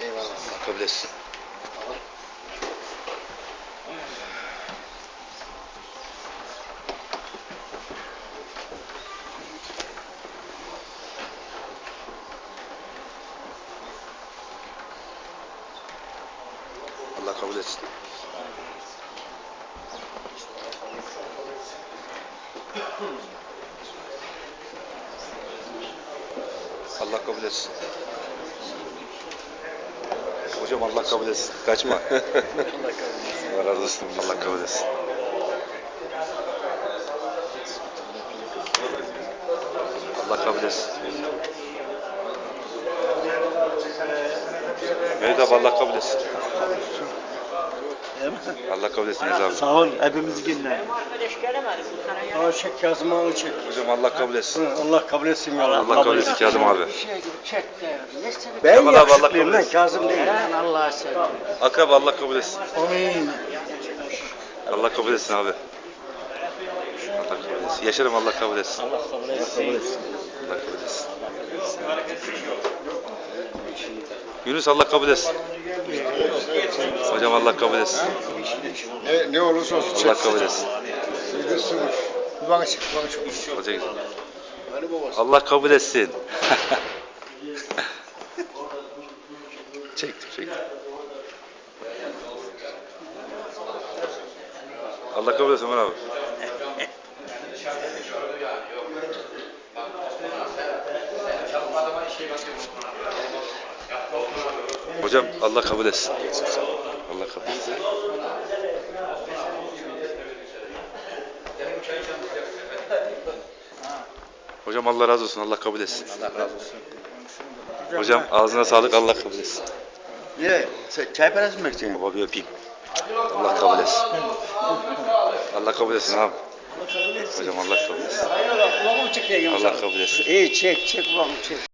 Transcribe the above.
Eyvallah. Kabul etsin. Allah kabul etsin. Allah kabul etsin. Hocam Allah kabul etsin. Kaçma. Allah razı olsun. Allah kabul etsin. Allah kabul etsin. Mehmet abi Allah kabul etsin. Allah kabul etsin abi. Sağ ol, hepimiz günler. Aa çek Kazım çek. Hocam Allah kabul etsin. Hı, Allah kabul etsin ya. Allah kabul etsin Kazım abi. Ben Kemal abi, Allah yakışıklıyım kabul lan etsin. Kazım değil. Allah'a seversen. Akrab Allah kabul etsin. Amin. Allah kabul etsin abi. Allah kabul etsin. Yaşarım Allah kabul etsin. Allah kabul etsin. Allah kabul etsin. Yunus Allah kabul etsin. Hocam Allah kabul etsin. Ne, ne olursa olsun Allah kabul etsin. çekilsin. Bana çık, bana çık. Hoca git. Babası. Allah kabul etsin. çektim çektim. Allah kabul etsin Ömer abi. Hocam Allah kabul etsin. Allah kabul etsin. Hocam Allah razı olsun. Allah kabul etsin. Allah razı olsun. Hocam ağzına sağlık. Allah kabul etsin. Ne? Sen çay parası mı vereceksin? Baba bir öpeyim. Allah kabul etsin. Allah kabul etsin abi. Hocam Allah kabul etsin. Allah kabul etsin. İyi çek çek babam çek.